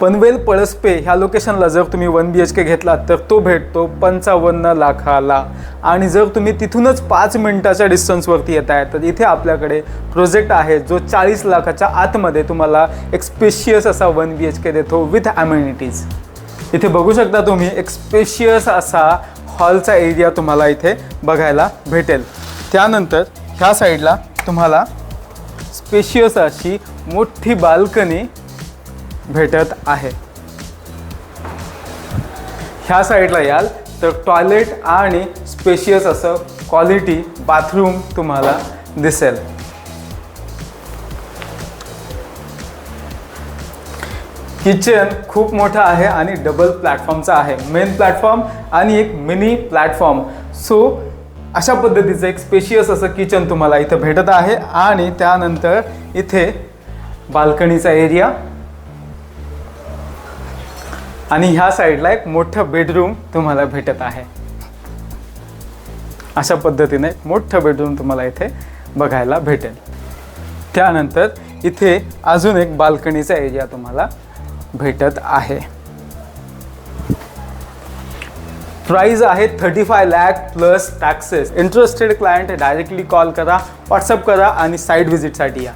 पनवेल पळसपे ह्या लोकेशनला जर तुम्ही वन बी एच के घेतला तर तो भेटतो पंचावन्न लाखाला. आणि जर तुम्ही तिथूनच पाच मिनिटाच्या डिस्टन्सवरती येत आहे तर इथे आपल्याकडे प्रोजेक्ट आहे जो चाळीस लाखाच्या आतमध्ये तुम्हाला एक स्पेशियस असा वन बी एच के देतो विथ ॲम्युनिटीज इथे बघू शकता तुम्ही एक स्पेशियस असा हॉलचा एरिया तुम्हाला इथे बघायला भेटेल. त्यानंतर ह्या साईडला तुम्हाला स्पेशियस अशी मोठी बाल्कनी भेटत आहे. ह्या साईडला याल तर टॉयलेट आणि स्पेशियस असं क्वालिटी बाथरूम तुम्हाला दिसेल. किचन खूप मोठं आहे आणि डबल प्लॅटफॉर्मचा आहे. मेन प्लॅटफॉर्म आणि एक मिनी प्लॅटफॉर्म सो अशा पद्धतीचं एक स्पेशियस असं किचन तुम्हाला इथं भेटत आहे आणि त्यानंतर इथे बाल्कनीचा एरिया आणि ह्या साईडला एक मोठं बेडरूम तुम्हाला भेटत आहे. अशा पद्धतीने एक मोठं बेडरूम तुम्हाला इथे बघायला भेटेल. त्यानंतर इथे अजून एक बाल्कनीचा एरिया तुम्हाला भेटत आहे. प्राईज आहे thirty five lakh plus taxes interested client directly call करा व्हॉट्सअप करा आणि साईट व्हिजिटसाठी या.